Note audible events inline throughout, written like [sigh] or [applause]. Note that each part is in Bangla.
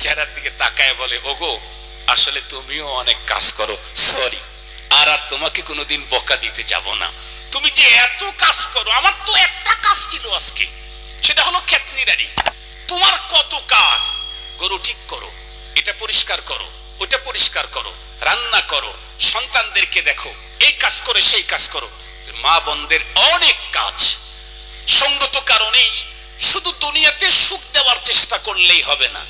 চেহারার দিকে তাকায় বলে, ওগো, আসলে তুমিও অনেক কাজ করো, সরি, আর আর তোমাকে কোনোদিন বকা দিতে যাব না। তুমি যে এত কাজ করো, আমার তো একটা কাজ ছিল আজকে, সেটা হলো ক্ষেত নিরানি তোমার কত কাজ? গরু ঠিক করো, এটা পরিষ্কার করো, ওটা পরিষ্কার করো, রান্না করো, সন্তানদেরকে দেখো, এই কাজ করে, সেই কাজ করো। মা বোনদের অনেক কাজ। সঙ্গত কারণেই শুধু দুনিয়াতে সুখ দেওয়ার চেষ্টা করলেই হবে না।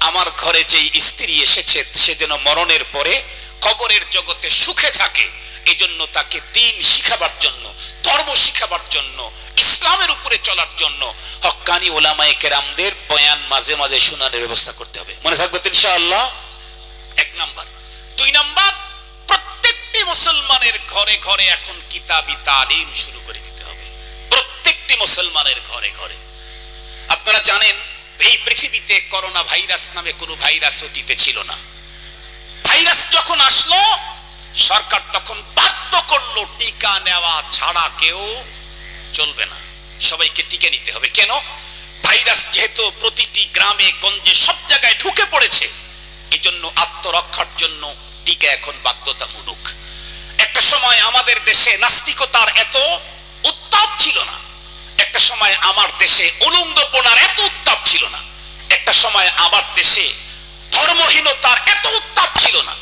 আমার ঘরে যেই স্ত্রী এসেছে, সে যেন মরণের পরে কবরের জগতে সুখে থাকে, এজন্য তাকে দিন শিখাবার জন্য, ধর্ম শিখাবার জন্য, ইসলামের উপরে চলার জন্য হক্কানি ওলামায়ে কেরামদের বয়ান মাঝে মাঝে শোনানোর ব্যবস্থা করতে হবে। মনে থাকবে ইনশাআল্লাহ? এক নাম্বার। মুসলমানের ঘরে ঘরে এখন কিতাবি তালিম শুরু করে দিতে হবে। প্রত্যেকটি মুসলমানের ঘরে ঘরে। আপনারা জানেন, এই পৃথিবীতে করোনা ভাইরাস নামে কোনো ভাইরাস অতীতে ছিল না। ভাইরাস যখন আসলো, সরকার তখন বাধ্য করল, টিকা নেওয়া ছাড়া কেউ চলবে না। সবাইকে টিকে নিতে হবে। কেন? ভাইরাস যেহেতু প্রতিটি গ্রামে, গঞ্জে, সব জায়গায় ঢুকে পড়েছে এই জন্য আত্মরক্ষার জন্য টিকা এখন বাধ্যতামূলক। একটা সময় আমাদের দেশে নাস্তিকতার এত উত্তাপ ছিল না। একটা সময় আমার দেশে উলঙ্গপনার এত উত্তাপ ছিল না। একটা সময় আমার দেশে ধর্মহীনতার এত উত্তাপ ছিল না।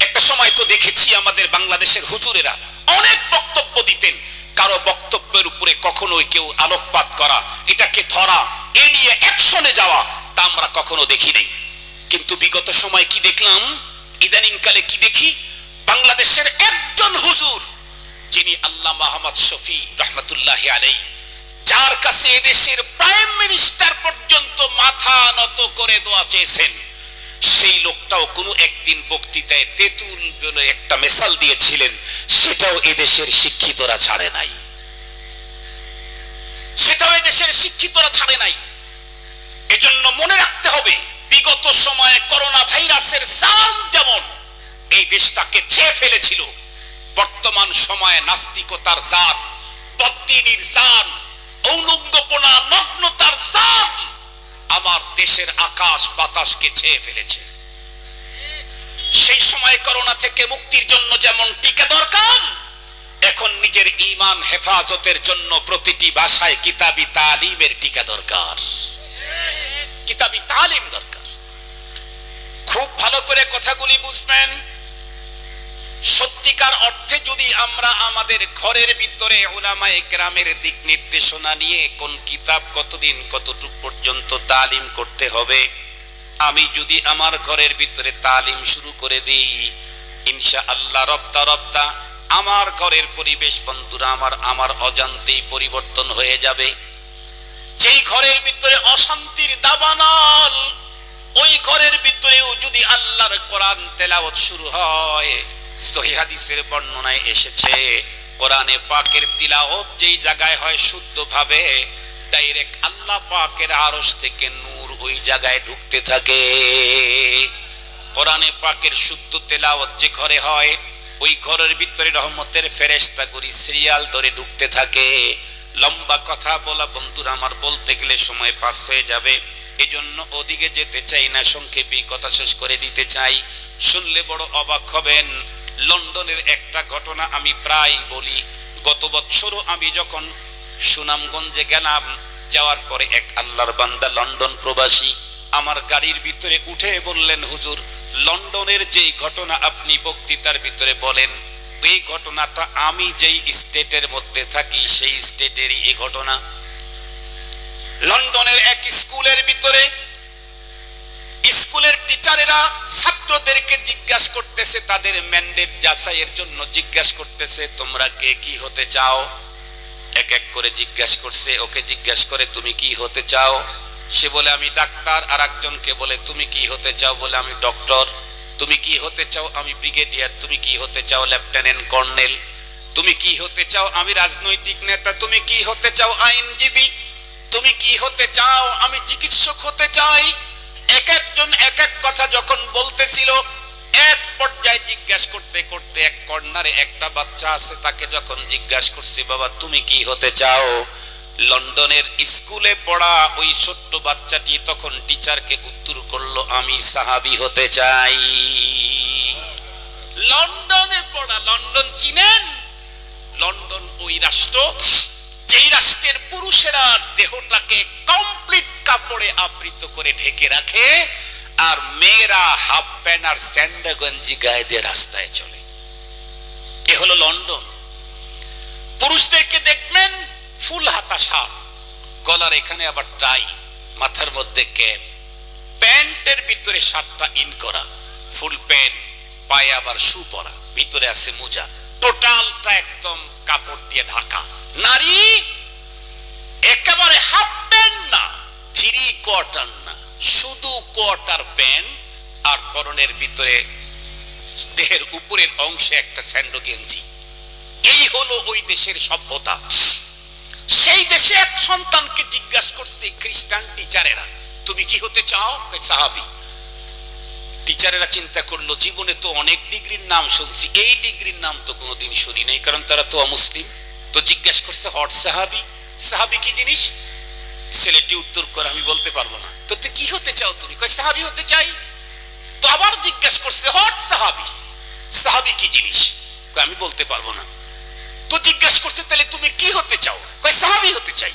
একটা সময় তো দেখেছি আমাদের বাংলাদেশের হুজুরেরা অনেক বক্তব্য দিতেন, কারও বক্তব্যের উপরে কখনোই কেউ আলোকপাত করা, এটাকে ধরা, এ নিয়ে অ্যাকশনে যাওয়া তা আমরা কখনো দেখি নাই। কিন্তু বিগত সময় কি দেখলাম? ইদানিংকালে কি দেখি? বাংলাদেশের একজন হুজুর যিনি আল্লাহ মাহমদ শফি রহমতুল্লাহ আলাই যার কাছে এদেশের প্রাইম মিনিস্টার পর্যন্ত মাথা নত করে দোয়া চেয়েছেন। সেই লোকটাও কোনো একদিন বক্তৃতায় তেতুল বলে একটা মেসাল দিয়েছিলেন, সেটাও এদেশের শিক্ষিতরা ছাড়ে নাই। সেটাও এদেশের শিক্ষিতরা ছাড়ে নাই। এজন্য মনে রাখতে হবে, বিগত সময়ে করোনা ভাইরাসের জাম যেমন এই দেশটাকে ছেয়ে ফেলেছিল, বর্তমান সময়ে নাস্তিকতার জান বদ্দিনীর জান ঔলঙ্গপনা নগ্নতার জান, আমার দেশের আকাশ বাতাসকে ছেয়ে ফেলেছে। সেই সময় করোনা থেকে মুক্তির জন্য যেমন টিকা দরকার, এখন নিজের ইমান হেফাজতের জন্য প্রতিটি ভাষায় কিতাবি তালিমের টিকা দরকার। কিতাবি তালিম দরকার। খুব ভালো করে কথাগুলি বুঝবেন। সত্যিকার অর্থে যদি আমরা আমাদের ঘরের ভিতরে ওলামায়ে গ্রামের দিক নির্দেশনা নিয়ে কোন কিতাব কতদিন, কতটুক পর্যন্ত তালিম করতে হবে, আমি যদি আমার ঘরের ভিতরে তালিম শুরু করে দিই ইনশা আল্লাহ রপ্তা রপ্তা আমার ঘরের পরিবেশ বন্ধুরা আমার আমার অজান্তেই পরিবর্তন হয়ে যাবে। যেই ঘরের ভিতরে অশান্তির দাবানল, ওই ঘরের ভিতরেও যদি আল্লাহর কোরআন তেলাওয়াত শুরু হয় সহি হাদিসের বর্ণনায় এসেছে, কোরআনে পাকের তিলাওয়াত যেই জায়গায় হয় শুদ্ধভাবে ডাইরেক্ট আল্লাহ পাকের আরশ থেকে নূর ওই জায়গায় ঢুকতে থাকে। কোরআনে পাকের শুদ্ধ তেলাওয়াত যে ঘরে হয়, ওই ঘরের ভিতরে রহমতের ফেরেশতা গুলি সিরিয়াল ধরে ঢুকতে থাকে। লম্বা কথা বলা বন্ধুরা, আমার বলতে গেলে সময় পাস হয়ে যাবে। এজন্য ওদিকে যেতে চাই না, সংক্ষেপে কথা শেষ করে দিতে চাই। শুনলে বড় অবাক হবেন। লন্ডনের একটা ঘটনা আমি প্রায় বলি। গত বছরও আমি যখন সুনামগঞ্জে গেলাম, যাওয়ার পরে এক আল্লাহর বান্দা লন্ডন প্রবাসী আমার গাড়ির ভিতরে উঠে বললেন, হুজুর, লন্ডনের যেই ঘটনা আপনি বক্তৃতার ভিতরে বলেন এই ঘটনাটা আমি যেই স্টেটের মধ্যে থাকি, সেই স্টেটেরই এই ঘটনা। লন্ডনের এক স্কুলের ভিতরে স্কুলের টিচারেরা ছাত্রদেরকে জিজ্ঞাসা করতেছে, তাদের ম্যান্ডেট যাচাইয়ের জন্য জিজ্ঞাসা করতেছে, তোমরা কে কি হতে চাও? এক এক করে জিজ্ঞাসা করছে, ওকে জিজ্ঞাসা করে তুমি কি হতে চাও? সে বলে, আমি ডাক্তার। আর একজনকে বলে, তুমি কি হতে চাও? বলে, আমি ডক্টর। তুমি কি হতে চাও? আমি ব্রিগেডিয়ার। তুমি কি হতে চাও? Lieutenant colonel. তুমি কি হতে চাও? আমি রাজনৈতিক নেতা। তুমি কি হতে চাও? আইনজীবী। তুমি কি হতে চাও? আমি চিকিৎসক হতে চাই। এক একজন এক এক কথা যখন বলতেছিল, এক পর্যায়ে জিজ্ঞাসা করতে করতে এক কর্নারে একটা বাচ্চা আছে, তাকে যখন জিজ্ঞাসা করছি, বাবা, তুমি কি হতে চাও? লন্ডনের স্কুলে পড়া ওই ছোট্ট বাচ্চাটি তখন টিচারকে উত্তর করল, আমি সাহাবি হতে চাই। লন্ডনে পড়া লন্ডন চিনেন? লন্ডন ওই রাষ্ট্র, যেই রাষ্ট্রের পুরুষেরা দেহটাকে কমপ্লিট কাপড়ে আবৃত করে ঢেকে রাখে আর মেয়েরা হাফ প্যান্ট আর স্যান্ডা গায়ে দিয়ে রাস্তায় চলে। এ হলো লন্ডন। পুরুষদেরকে দেখবেন ফুল হাতা শার্ট গলার এখানে আবার টাই, মাথার মধ্যে ক্যাপ। প্যান্টের ভিতরে শার্টটা ইন করা, ফুল প্যান্ট, পায়ে আবার শু পরা, ভিতরে আছে মোজা। টোটালটা একদম কাপড় দিয়ে ঢাকা। নারী একেবারে হাফ প্যান্ট না। থ্রি কোয়ার্টার না, শুধু কোয়ার্টার প্যান্ট আর পরনের ভিতরে দেহের উপরের অংশে একটা স্যান্ডো গেঞ্জি। এই হলো ওই দেশের সভ্যতা। সেই দেশে এক সন্তানকে জিজ্ঞাসা করছে, খ্রিস্টান টিচারেরা, তুমি কি হতে চাও? সাহাবি। টিচারেরা চিন্তা করল, জীবনে তো অনেক ডিগ্রির নাম শুনছি। এই ডিগ্রির নাম তো কোনোদিন শুনি নাই, কারণ তারা তো অমুসলিম। তো জিজ্ঞাসা করছে, হট সাহাবি? সাহাবি কি জিনিস? ছেলেটি উত্তর করে, আমি বলতে পারব না। তো তুই কি হতে চাও তুমি? কয়, সাহাবি হতে চাই। তো আবার জিজ্ঞাসা করছে, হট সাহাবি। সাহাবি কি জিনিস? আমি বলতে পারব না। তো জিজ্ঞাসা করছে, তাহলে তুমি কি হতে চাও? কয়, সাহাবি হতে চাই।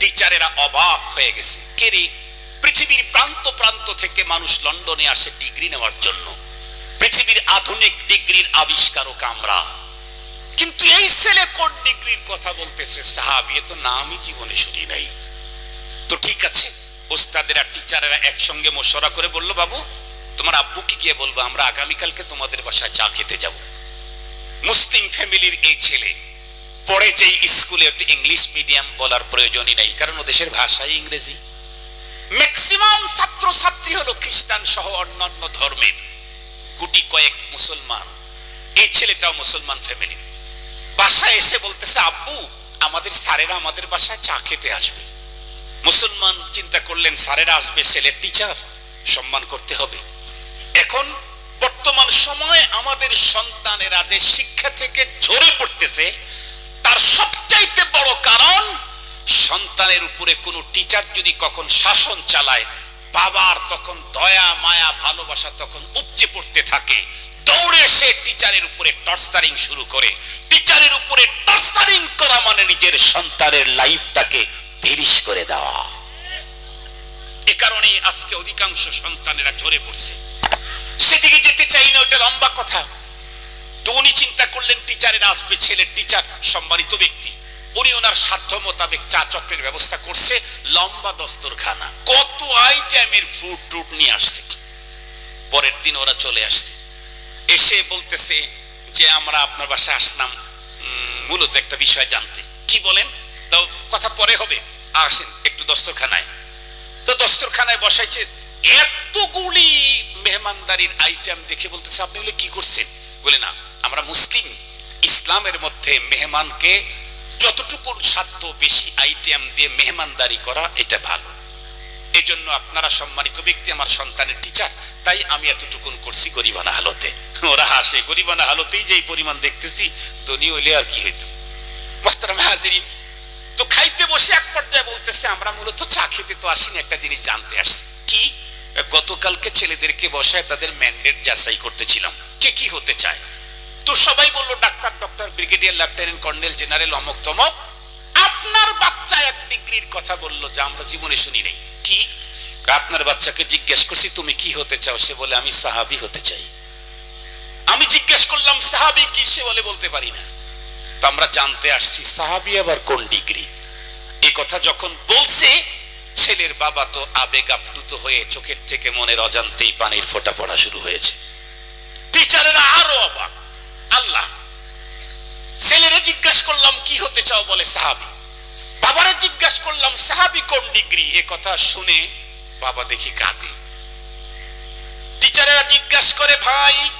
টিচারেরা অবাক হয়ে গেছে। কে রে? পৃথিবীর প্রান্ত প্রান্ত থেকে মানুষ লন্ডনে আসে ডিগ্রি নেওয়ার জন্য। পৃথিবীর আধুনিক ডিগ্রির আবিষ্কারক আমরা। কিন্তু এই ছেলে কোন ডিগ্রির কথা বলতেছে? সাহাবি, এ তো নামই জীবনে শুনি নাই। তো ঠিক আছে, ওস্তাদেরা, টিচারেরা একসঙ্গে মশরা করে বলল, বাবু, তোমার আব্বুকে গিয়ে বলব, আমরা আগামীকালকে তোমাদের বাসায় চা খেতে যাব। মুসলিম ফ্যামিলির এই ছেলে পড়ে যে স্কুলে একটু ইংলিশ মিডিয়াম বলার প্রয়োজনই নাই, কারণ ও দেশের ভাষাই ইংরেজি। ম্যাক্সিমাম ছাত্র ছাত্রী হলো খ্রিস্টান সহ অন্যান্য ধর্মের গুটি কয়েক মুসলমান। এই ছেলেটাও মুসলমান ফ্যামিলির বাসায় এসে বলতেছে, আব্বু, আমাদের স্যারেরা আমাদের বাসায় চা খেতে আসবে। মুসলমান চিন্তা করলেন, স্যারেরা আসবে, ছেলের টিচার সম্মান করতে হবে। এখন বর্তমান সময়ে আমাদের সন্তানেরা যে শিক্ষা থেকে ঝরে পড়তেছে, তার সবচাইতে বড় কারণ, সন্তানের উপরে কোনো টিচার যদি কখন শাসন চালায়, বাবার তখন দয়া, মায়া, ভালোবাসা তখন উপচে পড়তে থাকে। দৌড়ে সে টিচারের উপরে টর্চারিং শুরু করে। টিচারের উপরে টর্চারিং করা মানে নিজের সন্তানের লাইফটাকে পেরিশ করে দেওয়া। এ কারণেই আজকে অধিকাংশ সন্তানেরা ঝরে পড়ছে। সেদিকে যেতে চাই না, ওটা লম্বা কথা। তো উনি চিন্তা করলেন, টিচারের আসবে ছেলের টিচার সম্মানিত ব্যক্তি। উনি ওনার সাধ্য মোতাবেক চা চক্রের ব্যবস্থা করছে, লম্বা দস্তরখানা। কত আইটেমের ফুড টুট নিয়ে আসছে। পরের দিন ওরা চলে আসছে। এসে বলতেছে যে আমরা আপনার বাসায় আসলাম। মূলত একটা বিষয় জানতে। কি বলেন? তো কথা পরে হবে। আসেন একটু দস্তরখানায়। তো দস্তরখানায় বসাইছে, এতগুলি মেহমানদারির আইটেম দেখে বলতেছে, আপনি বলে কি করছেন? বলে, না, আমরা মুসলিম। ইসলামের মধ্যে মেহমানকে যতটুকু সাধ্য বেশি আইটেম দিয়ে মেহমানদারি করা, এটা ভালো। এই জন্য আপনারা সম্মানিত ব্যক্তি, আমার সন্তানের টিচার তাই আমি এতটুকুন করছি গরিবানা হালতে। ওরা হাসে, গরিবানা হালতেই যে পরিমাণ দেখতেছি, ধনী হইলে আর কি হইতো? মোহতারাম হাজিরিন, তো খাইতে বসে এক পর্যায়ে বলতেছে, আমরা মূলত চা খেতে তো আসিনি, একটা জিনিস জানতে আসছি। কি? গতকালকে ছেলেদেরকে বসায় তাদের ম্যান্ডেট যাচাই করতেছিলাম। কে কি হতে চায়? তো সবাই বলল, doctor, doctor, brigadier, lieutenant, colonel, general অমক তমক আপনার বাচ্চা এক ডিগ্রির কথা বলল, যা আমরা জীবনে শুনি নেই। কি? আপনার বাচ্চাকে জিজ্ঞেস করছি, তুমি কি হতে চাও? সে বলে, আমি সাহাবি হতে চাই। আমি জিজ্ঞেস করলাম, সাহাবি কি? সে বলে, বলতে পারি না। তো আমরা জানতে আসছি, সাহাবি আবার কোন ডিগ্রি? এই কথা যখন বলছে, ছেলের বাবা তো আবেগ আপ্লুত হয়ে চোখের থেকে মনের অজান্তেই পানির ফোঁটা পড়া শুরু হয়েছে। টিচারেরা আরও অবাক। আল্লাহ, ছেলেরা জিজ্ঞাসা করলাম, কি হতে চাও? বলে, সাহাবি। বাবারে জিজ্ঞাসা করলাম, সাহাবি কোন ডিগ্রি? এ কথা শুনে বাবা দেখি কাঁদে। টিচারেরা জিজ্ঞাসা করে, ভাই,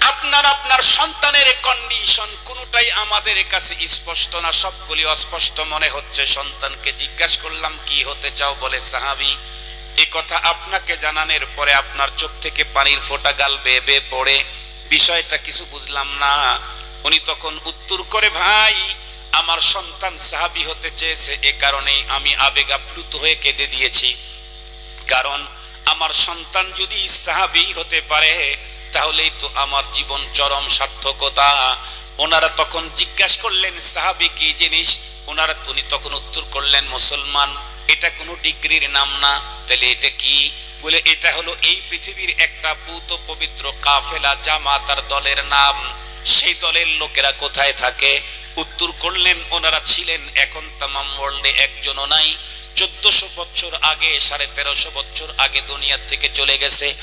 আপনার আপনার সন্তানের কন্ডিশন কোনটাই আমাদের কাছে স্পষ্ট না, সবগুলি অস্পষ্ট মনে হচ্ছে। সন্তানকে জিজ্ঞাসা করলাম, কি হতে চাও? বলে, সাহাবি এই কথা আপনাকে জানানোর পরে আপনার চোখ থেকে পানির ফোঁটা গাল বেয়ে পড়ে। বিষয়টা কিছু বুঝলাম না। উনি তখন উত্তর করে, ভাই আমার সন্তান সাহাবি হতে চেয়েছে, এ কারণেই আমি আবেগ আপ্লুত হয়ে কেঁদে দিয়েছি। কারণ আমার সন্তান যদি সাহাবি হতে পারে, তাহলেই তো আমার জীবন চরম সার্থকতা। ওনারা তখন জিজ্ঞাসা করলেন, সাহাবি, কি জিনিস? ওনারা উনি তখন উত্তর করলেন, মুসলমান, এটা কোনো ডিগ্রির নাম না। তাহলে এটা কি? বলে, এটা হলো এই পৃথিবীর একটা পুত পবিত্র কাফেলা জামাতার দলের নাম। সেই দলের লোকেরা কোথায় থাকে? উত্তর করলেন, ওনারা ছিলেন এখন তামাম ওয়ার্ল্ডে একজনও নাই। চোদ্দশো বছর আগে, সাড়ে তেরোশো বছর আগে দুনিয়ার থেকে চলে গেছে।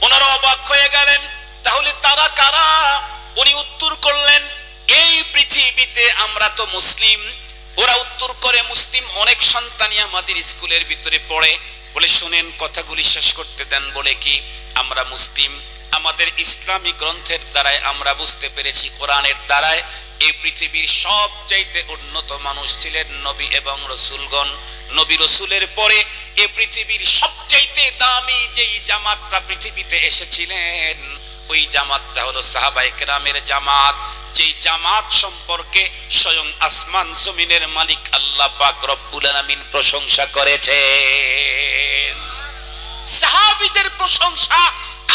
ওনারা অবাক হয়ে গেলেন, তাহলে তারা কারা? উনি উত্তর করলেন, এই পৃথিবীতে আমরা তো মুসলিম। ওরা উত্তর করে, মুসলিম অনেক সন্তানই আমাদের স্কুলের ভিতরে পড়ে। বলে, শুনেন, কথাগুলি শেষ করতে দেন। বলে কি, আমরা মুসলিম। আমাদের ইসলামী গ্রন্থের দ্বারাই আমরা বুঝতে পেরেছি, কোরআনের দ্বারায় এই পৃথিবীর সবচাইতে উন্নত মানুষ ছিলেন নবী এবং রসুলগণ। নবী রসুলের পরে এ পৃথিবীর সবচাইতে দামি যেই জামাতটা পৃথিবীতে এসেছিলেন, ওই জামাতটা হলো সাহাবাই কেরামের জামাত। যেই জামাত সম্পর্কে স্বয়ং আসমান জমিনের মালিক আল্লাহ পাক রব্বুল আলামিন প্রশংসা করেছেন। সাহাবীদের প্রশংসা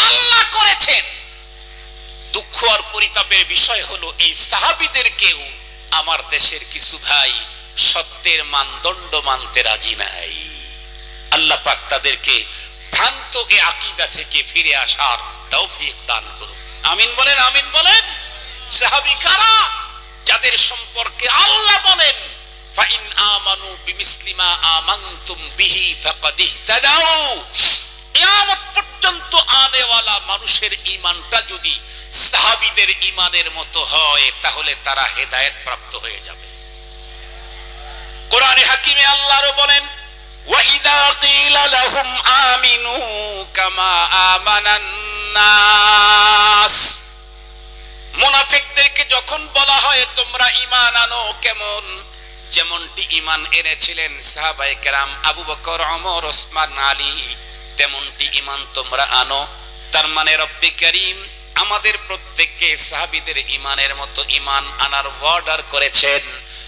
আল্লাহ করেছেন। দুঃখ আর পরিতাপের বিষয় হলো এই সাহাবীদের কেউ আমার দেশের কিছু ভাই সত্যের মানদণ্ড মানতে রাজি নাই। আল্লাহ পাক তাদেরকে ভ্রান্ত এ আকিদা থেকে ফিরে আসার তৌফিক দান করুন আমিন বলেন আমিন বলেন। সাহাবী কারা? যাদের সম্পর্কে আল্লাহ বলেন, ফাইন আমানু বিমিসলিমা আমানতুম বিহি ফাকাদ ইহতাদাউ। কিয়ামত আনেওয়ালা মানুষের ঈমানটা যদি সাহাবীদের ঈমানের মতো হয় তাহলে তারা হেদায়েত প্রাপ্ত হয়ে যাবে কোরআনে হাকিমে আল্লাহরও বলেন وَإِذَا قِيلَ لَهُمْ آمِنُوا كَمَا آمَنَ النَّاسُ মুনাফিকদেরকে যখন বলা হয় তোমরা ঈমান আনো কেমন যেমনটি ঈমান এনেছিলেন সাহাবায়ে কেরাম আবু বকর ওমর ওসমান আলী তেমনটি ঈমান তোমরা আনো। তার মানে রব্বি করিম আমাদের প্রত্যেককে সাহাবিদের ঈমানের মতো ঈমান আনার অর্ডার করেছেন।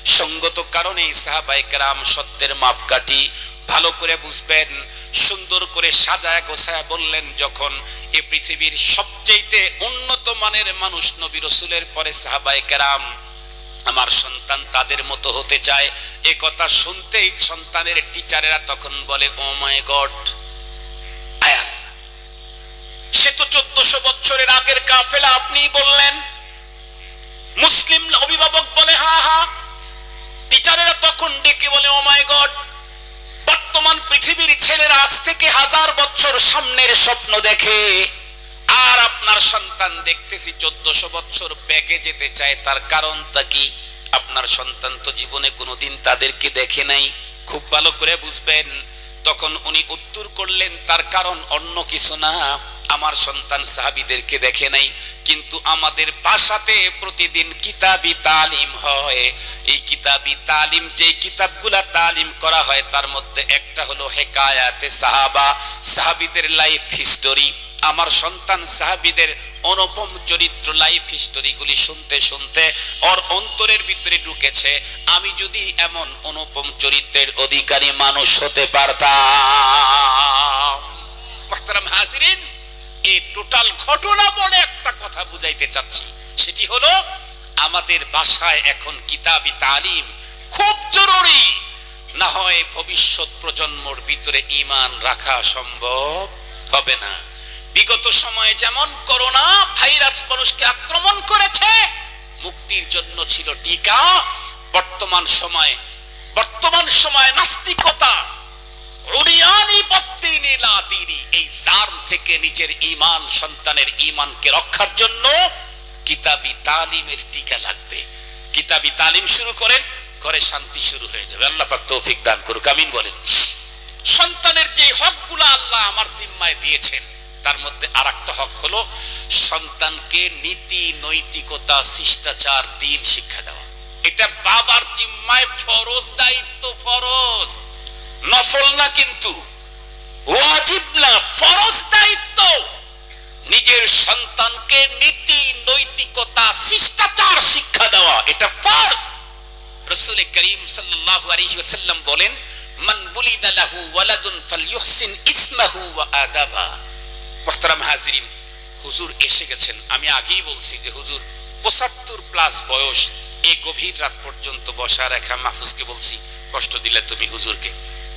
সঙ্গত কারণেই সাহাবায়ে কেরাম সত্যের মাপকাঠি ভালো করে বুঝবেন, সুন্দর করে সাজায় গোছায় বললেন যখন এ পৃথিবীর সবচেয়ে উন্নত মানের মানুষ নবী রসুলের পরে সাহাবায়ে কেরাম। আমার সন্তান তাদের মতো হতে চায়। এ কথা শুনতেই সন্তানের টিচারেরা তখন বলে, ও মাই গড! সে তো চোদ্দশো বছরের আগের কাফেলা আপনি বললেন। মুসলিম অভিভাবক বলে, হা হা। টিচারেরা তখন ডেকে বলে ও মাই গড বর্তমান পৃথিবীর ছেলেরা আজ থেকে হাজার বছর সামনের স্বপ্ন দেখে। আর আপনার সন্তান দেখতেছি, চোদ্দশো বছর ব্যাগে যেতে চায়, তার কারণটা কি? আপনার সন্তান তো জীবনে কোনোদিন তাদেরকে দেখে নাই। খুব ভালো করে বুঝবেন, তখন উনি উত্তর করলেন, তার কারণ অন্য কিছু না। আমার সন্তান সাহাবিদেরকে দেখে নাই, কিন্তু আমাদের বাসাতে প্রতিদিন কিতাবি তালিম হয়। এই কিতাবি তালিম যে কিতাবগুলা তালিম করা হয়, তার মধ্যে একটা হলো হেকায়াতে সাহাবা, সাহাবিদের লাইফ হিস্টোরি। আমার সন্তান সাহাবিদের অনুপম চরিত্র লাইফ হিস্টোরিগুলি শুনতে শুনতে ওর অন্তরের ভিতরে ঢুকেছে। আমি যদি এমন অনুপম চরিত্রের অধিকারী মানুষ হতে পারতাম। হাজিরিন এই টোটাল ঘটনা বলে একটা কথা বুঝাইতে চাচ্ছি। সেটি হলো, আমাদের বাসায় এখন কিতাবি তালিম খুব জরুরি। না হয় ভবিষ্যৎ প্রজন্মর ভিতরে ইমান রাখা সম্ভব হবে না। বিগত সময়ে যেমন করোনা ভাইরাস মানুষকে আক্রমণ করেছে, মুক্তির জন্য ছিল টিকা, বর্তমান সময় বর্তমান সময় নাস্তিকতা এই জার্ম সন্তানের ঈমানকে রক্ষার জন্য আল্লাহ আমার জিম্মায় দিয়েছেন, তার মধ্যে আর হক হলো সন্তানকে নীতি, নৈতিকতা, শিষ্টাচার, দিন, শিক্ষা দেওয়া। এটা বাবার জিম্মায় ফরজ, দায়িত্ব ফরজ। নফল না কিন্তু ওয়াজিব না ফরজ দায়িত্ব। নিজের সন্তানকে নীতি, নৈতিকতা, শিষ্টাচার, শিক্ষা দেওয়া, এটা ফরজ। রসুল করিম সাল্লাল্লাহু আলাইহি ওয়াসাল্লাম বলেন, মান বুলিদা লাহু ওয়ালাদুন ফালইউহসিন ইসমাহু ওয়া আদাবা। মুহতারাম হাজিরিন, হুজুর এসে গেছেন। আমি আগেই বলছি যে হুজুর, পঁচাত্তর প্লাস বয়স, এই গভীর রাত পর্যন্ত বসা রাখা মাহফুজকে বলছি, কষ্ট দিলে তুমি হুজুরকে।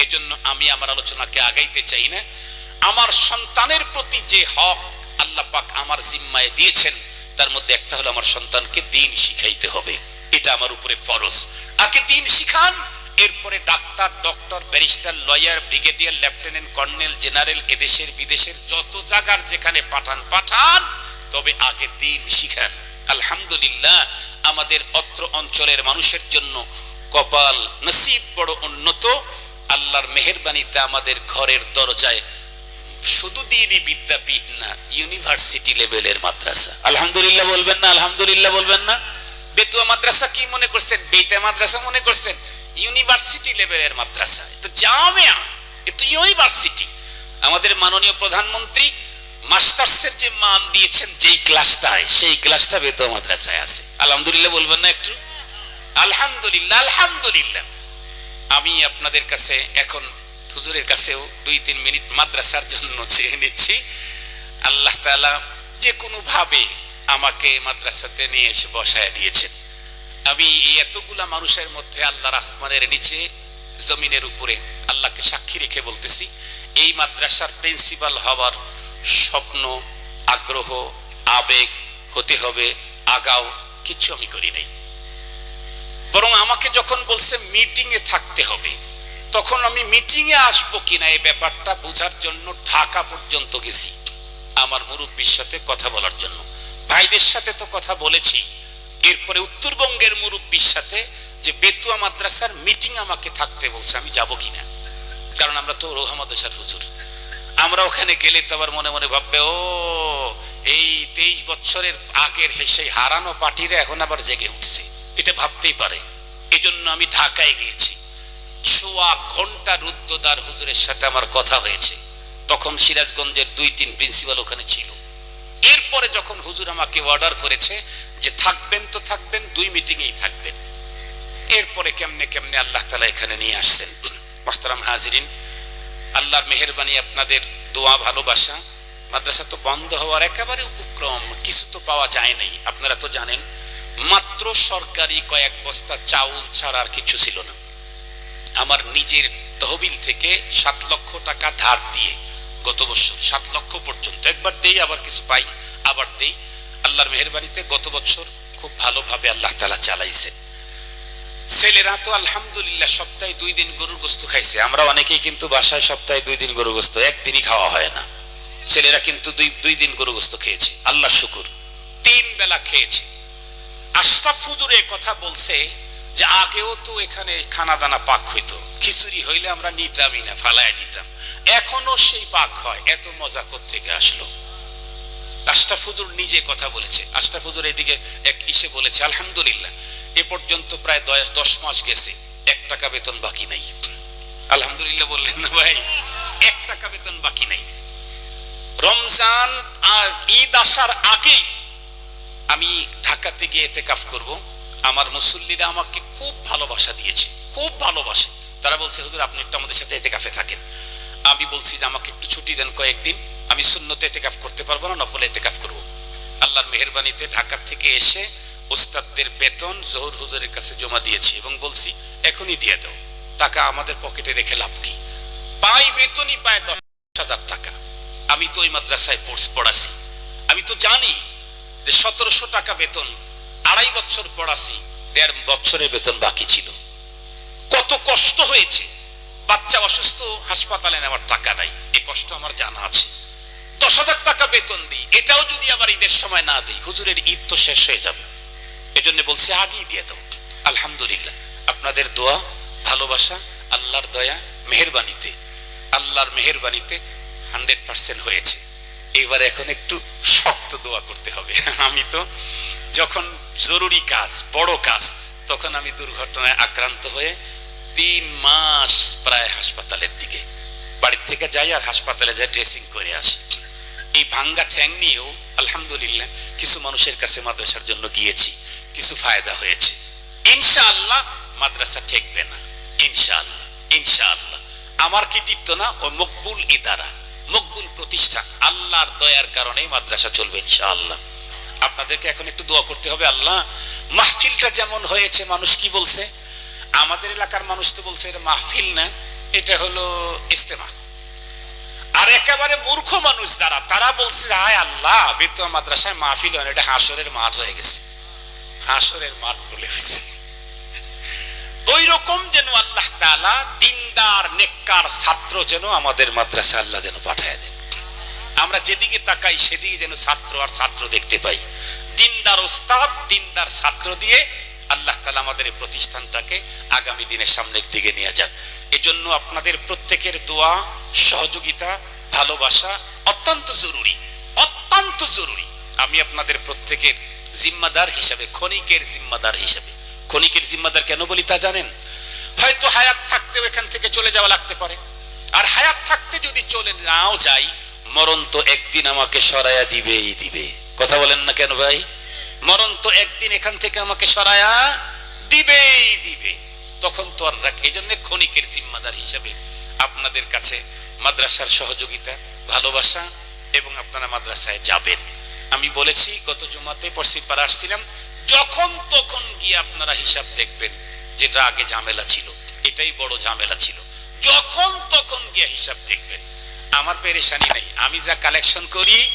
এজন্য আমি আমার আলোচনাকে আগাইতে চাই না। আমার সন্তানের প্রতি যে হক আল্লাহ পাক আমার জিম্মায় দিয়েছেন, তার মধ্যে একটা হলো আমার সন্তানকে দিন শিখাইতে হবে। এটা আমার উপরে ফরজ। আগে দিন শিখান? এরপরে doctor, doctor, barrister, lawyer, brigadier, lieutenant, colonel, general, এদেশের, বিদেশের, যত জায়গার যেখানে পাঠান পাঠান, তবে আগে দিন শিখান। আলহামদুলিল্লাহ, আমাদের অত্র অঞ্চলের মানুষের জন্য কপাল নসিব বড় উন্নত। আল্লাহর মেহেরবানিতে আমাদের ঘরের দরজায় শুধু দিনই বিদ্যাপীঠ না, ইউনিভার্সিটি লেভেলের মাদ্রাসা। আলহামদুলিল্লাহ বলবেন না, আলহামদুলিল্লাহ বলবেন না। বেতুয়া মাদ্রাসা কি মনে করছেন? বেতা মাদ্রাসা মনে করছেন? ইউনিভার্সিটি লেভেলের মাদ্রাসা। তো জামিয়া, এ তো ইউনিভার্সিটি। আমাদের মাননীয় প্রধানমন্ত্রী মাস্টার্সের যে মান দিয়েছেন, যেই ক্লাসটায়, সেই ক্লাসটা বেতুয়া মাদ্রাসায় আছে। আলহামদুলিল্লাহ বলবেন না একটু? আলহামদুলিল্লাহ আলহামদুলিল্লাহ। আমি আপনাদের কাছে এখন হুজুরের কাছেও দুই, তিন মিনিট মাদ্রাসার জন্য [laughs] চেয়ে নিচ্ছি। আল্লাহ তাআলা যে কোনো ভাবে আমাকে মাদ্রাসাতে নিয়ে এসে বসায় দিয়েছেন আমি এই এতগুলা মানুষের মধ্যে আল্লাহর আসমানের নিচে, জমিনের উপরে আল্লাহকে সাক্ষী রেখে বলতেছি, এই মাদ্রাসার প্রিন্সিপাল হওয়ার স্বপ্ন, আগ্রহ, আবেগ, হতে হবে, আগাও কিছু আমি করি নাই। বরং আমাকে যখন বলছে মিটিং এ থাকতে হবে, তখন আমি মিটিং এ আসব কিনা এই ব্যাপারটা বোঝার জন্য ঢাকা পর্যন্ত গেছি। আমার মুরব্বীর সাথে কথা বলার জন্য। ভাইদের সাথে তো কথা বলেছি। এরপরে উত্তরবঙ্গের মুরব্বীর সাথে যে বেতুয়া মাদ্রাসার মিটিং আমাকে থাকতে বলছে, আমি যাব কিনা? কারণ আমরা তো রোহা মাদ্রাসার হুজুর। আমরা ওখানে গেলে তো আবার মনে মনে ভাববে, ও, এই তেইশ বছরের আগের সেই হারানো পার্টিরা এখন আবার জেগে উঠছে। এটা ভাবতেই পারে। এজন্য আমি ঢাকায় গিয়েছি। ছোয়া ঘণ্টা রুদ্রদার হুজুরের সাথে আমার কথা হয়েছে। তখন সিরাজগঞ্জের দুই তিন প্রিন্সিপাল ওখানে ছিল। এরপরে যখন হুজুর আমাকে অর্ডার করেছে যে থাকবেন তো থাকবেন, দুই মিটিংয়েই থাকবেন। এরপরে কেমনে কেমনে আল্লাহ তালা এখানে নিয়ে আসছেন। মোহতারাম হাজিরিন, আল্লাহর মেহরবানি, আপনাদের দোয়া, ভালোবাসা। মাদ্রাসা তো বন্ধ হওয়ার একেবারে উপক্রম, কিছু তো পাওয়া যায় নাই। আপনারা তো জানেন মাত্র সরকারি কয়েক বস্তা চাউল ছাড়া আর কিছু ছিল না। আমার নিজের তহবিল থেকে সাত লক্ষ টাকা ধার দিয়ে গত বছর সাত লক্ষ পর্যন্ত, একবার দেই, আবার কিছু পাই, আবার দেই। আল্লাহর মেহরবানিতে গত বছর খুব ভালোভাবে আল্লাহ তালা চালাইছেন। ছেলেরা তো আলহামদুলিল্লাহ সপ্তাহে দুই দিন গরুর গোস্ত খাইছে। আমরা অনেকেই কিন্তু বাসায় সপ্তাহে দুই দিন গরু গোস্ত, একদিনই খাওয়া হয় না। ছেলেরা কিন্তু দুই দুই দিন গরু গোস্ত খেয়েছে। আল্লাহ শুকুর। তিন বেলা খেয়েছে। আশরাফ হুজুর কথা বলছে যে আগেও তো এখানে খানা দানা পাক হইতো। খিচুড়ি হইলে আমরা নিতামই না, ফালায় দিতাম। এখনও সেই পাক হয়, এত মজা থেকে আসলো? আশরাফ নিজে কথা বলেছে। আশরাফ এদিকে এক ইসে বলেছে, আলহামদুলিল্লাহ, এ পর্যন্ত প্রায় দশ মাস গেছে, এক টাকা বেতন বাকি নাই। আলহামদুলিল্লাহ বললেন না ভাই, এক টাকা বেতন বাকি নাই। রমজান আর ঈদ আসার আগেই আমি ঢাকাতে গিয়ে এতে কাফ করব। আমার মুসল্লিরা আমাকে খুব ভালোবাসা দিয়েছে, খুব ভালোবাসে। তারা বলছে, হুজুর, আপনি একটু আমাদের সাথে এতে কাফে থাকেন। আমি বলছি যে, আমাকে একটু ছুটি দেন কয়েকদিন। আমি শূন্যতে এতে কাফ করতে পারব না, নফলে এতে কাফ করব। আল্লাহর মেহরবানিতে ঢাকা থেকে এসে ওস্তাদদের বেতন জহুর হুজুরের কাছে জমা দিয়েছি এবং বলছি, এখনই দিয়ে দাও। টাকা আমাদের পকেটে রেখে লাভ কি? পাই বেতনই পায় দশ হাজার টাকা। আমি তো ওই মাদ্রাসায় পড়াছি। আমি তো জানি যে সতেরোশো টাকা বেতন, আড়াই বছর পড়াছি দেড় বছরের বেতন বাকি ছিল। কত কষ্ট হয়েছে, বাচ্চা অসুস্থ, হাসপাতালে নেওয়ার টাকা নাই, এ কষ্ট আমার জানা আছে। দশ হাজার টাকা বেতন দিই, এটাও যদি আবার ঈদের সময় না দিই, হুজুরের ঈদ তো শেষ হয়ে যাবে। এজন্য বলছি, আগেই দিয়ে দাও। আলহামদুলিল্লাহ, আপনাদের দোয়া, ভালোবাসা, আল্লাহর দয়া, মেহেরবানিতে। আল্লাহর মেহেরবানিতে হান্ড্রেড পার্সেন্ট হয়েছে। এবার এখন একটু শক্ত দোয়া করতে হবে। আমি তো যখন জরুরি কাজ, বড় কাজ, তখন আমি দুর্ঘটনায় আক্রান্ত হয়ে তিন মাস প্রায় হাসপাতালের দিকে, বাড়ির থেকে যাই আর হাসপাতালে যাই ড্রেসিং করে আসি। এই ভাঙ্গা ঠ্যাং নিয়েও আলহামদুলিল্লাহ কিছু মানুষের কাছে মাদ্রাসার জন্য গিয়েছি, কিছু ফায়দা হয়েছে। ইনশাআল্লাহ মাদ্রাসা ঠেকবে না। ইনশাআল্লাহ ইনশাআল্লাহ। আমার কৃতিত্ব না ও মকবুল ইদারা। মকবুল প্রতিষ্ঠান আল্লাহর দয়ার কারণেই মাদ্রাসা চলবে ইনশাআল্লাহ। আপনাদেরকে এখন একটু দোয়া করতে হবে, আল্লাহ, মাহফিলটা যেমন হয়েছে, মানুষ কি বলছে? আমাদের এলাকার মানুষ তো বলছে, এটা মাহফিল না, এটা হলো ইস্তেমা আর একেবারে মূর্খ মানুষ যারা, তারা বলছে হায় আল্লাহ বেতুয়া মাদ্রাসায় মাহফিল হয় এটা হাসরের মাঠ হয়ে গেছে। হাসরের মাঠ বলে হয়েছে। ওই রকম যেন আল্লাহ তাআলা দিনদার, নেককার ছাত্র যেন আমাদের মাদ্রাসা আল্লাহ যেন পাঠায় দেন। আমরা যেদিকে তাকাই, সেদিকে যেন ছাত্র আর ছাত্র দেখতে পাই। দিনদার ওস্তাদ, দিনদার ছাত্র দিয়ে আল্লাহ তালা আমাদের এই প্রতিষ্ঠানটাকে আগামী দিনের সামনের দিকে নিয়ে যাক। এজন্য আপনাদের প্রত্যেকের দোয়া, সহযোগিতা, ভালোবাসা অত্যন্ত জরুরি অত্যন্ত জরুরি। আমি আপনাদের প্রত্যেকের জিম্মাদার হিসাবে, ক্ষণিকের জিম্মাদার হিসাবে ক্ষণিকের জিম্মাদার কেন বলি তা জানেন? হয়তো হায়াত থাকতে এখান থেকে চলে যাওয়া লাগতে পারে। আর হায়াত থাকতে যদি চলে নাও যাই, মরণ তো একদিন আমাকে সরায়া দিবেই দিবে। কথা বলেন না কেন ভাই? মরণ তো একদিন এখান থেকে আমাকে সরায়া দিবেই দিবে। তখন তো আর রাখ- এই জন্য ক্ষণিকের জিম্মাদার হিসাবে আপনাদের কাছে মাদ্রাসার সহযোগিতা, ভালোবাসা এবং আপনারা মাদ্রাসায় যাবেন। আমি বলেছি, গত জুমাতে পশ্চিম পাড়া আসছিলাম যখন তখন গিয়ে আপনারা হিসাব দেখবেন যেটা আগে ঝামেলা ছিল। এটাই বড় ঝামেলা ছিল। যখন তখন গিয়ে হিসাব দেখবেন। আমার পেরেশানি নাই। আমি যা কালেকশন করি,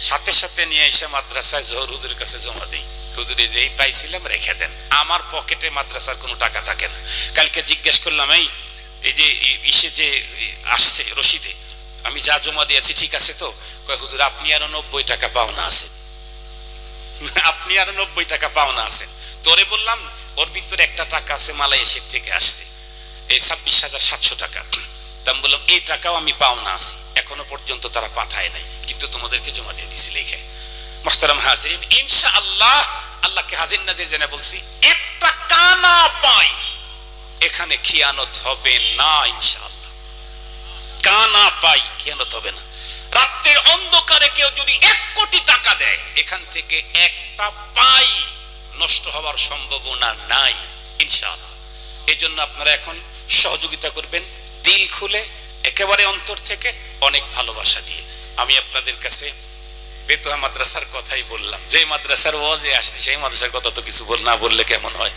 সাথে সাথে নিয়ে এসে মাদ্রাসায় জহর কাছে জমা দিই। হুজুরে যেই পাইছিলাম, রেখে দেন। আমার পকেটে মাদ্রাসার কোনো টাকা থাকে না। কালকে জিজ্ঞেস করলাম, এই এই যে ইসে যে আসছে রশিদে, আমি যা জমা দিয়েছি ঠিক আছে তো? কয়, হুজুর, আপনি আরও নব্বই টাকা পাওনা আছে। [laughs] আপনি আরও নব্বই টাকা পাওনা আছেন তোরে বললাম, ওর ভিতরে একটা টাকা আছে মালয়েশিয়ার থেকে আসছে। এই ছাব্বিশ হাজার সাতশো টাকা। তা বললাম, এই টাকাও আমি পাওনা আছি। এখনও পর্যন্ত তারা পাঠায় নাই, কিন্তু তোমাদেরকে জমা দিয়ে দিছি লিখে। মোহতারাম ইনশা আল্লাহ আল্লাহকে হাজির জেনে বলছি একটা কানা পাই, এখানে খিয়ানত হবে না, ইনশাআল্লাহ। কানা পাই, খিয়ানত হবে না। রাত্রের অন্ধকারে কেউ যদি এক কোটি টাকা দেয়, এখান থেকে একটা পাই নষ্ট হওয়ার সম্ভাবনা নাই, ইনশাআল্লাহ। এই জন্য আপনারা এখন সহযোগিতা করবেন দিল খুলে একেবারে অন্তর থেকে অনেক ভালোবাসা দিয়ে। আমি আপনাদের কাছে বেতুয়া মাদ্রাসার কথাই বললাম, যে মাদ্রাসার ওয়াজে আসছে, সেই মাদ্রাসার কথা তো কিছু বল, না বললে কেমন হয়?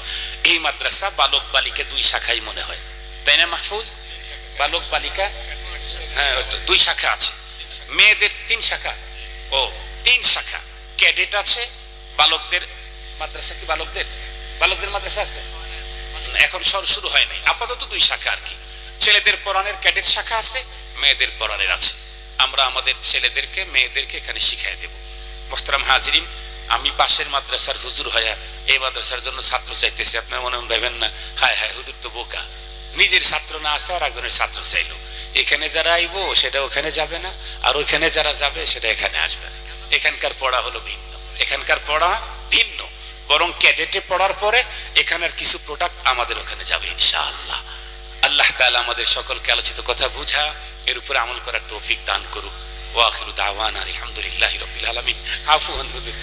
এই মাদ্রাসা বালক বালিকা দুই শাখাই মনে হয়। তাই না মাহফুজ? বালক বালিকা? হ্যাঁ দুই শাখা আছে। মেয়েদের তিন শাখা। ও, তিন শাখা। ক্যাডেট আছে, বালকদের মাদ্রাসা কি বালকদের? বালকদের মাদ্রাসা আছে? এখন সর শুরু হয় নাই। আপাতত দুই শাখা আর কি। ছেলেদের পড়ানোর ক্যাডেট শাখা আছে, মেয়েদের পড়ানোর আছে। আমরা আমাদের ছেলেদেরকে, মেয়েদেরকে এখানে শিখাই দেব। মোহতারাম হাজিরিন, আমি পাশের মাদ্রাসার হুজুর হইয়া এই মাদ্রাসার জন্য ছাত্র চাইতেছি। আপনার মনে ভাবেন না, হায় হায়, হুজুর তো বোকা। নিজের ছাত্র না আছে আর একজনের ছাত্র চাইলো। এখানে যারা আইবো, সেটা ওখানে যাবে না। আর ওখানে যারা যাবে, সেটা এখানে আসবে না। এখানকার পড়া হলো ভিন্ন। এখানকার পড়া ভিন্ন। বরং ক্যাডেটে পড়ার পরে এখানের কিছু প্রোডাক্ট আমাদের ওখানে যাবে, ইনশাআল্লাহ। আল্লাহ তাআলা আমাদের সকলকে আলোচিত কথা বুঝা, এর উপরে আমল করার তৌফিক দান করুক। ওয়াখিরু দাওয়ানা আলহামদুলিল্লাহি রাব্বিল আলামিন। আফু হুজুর।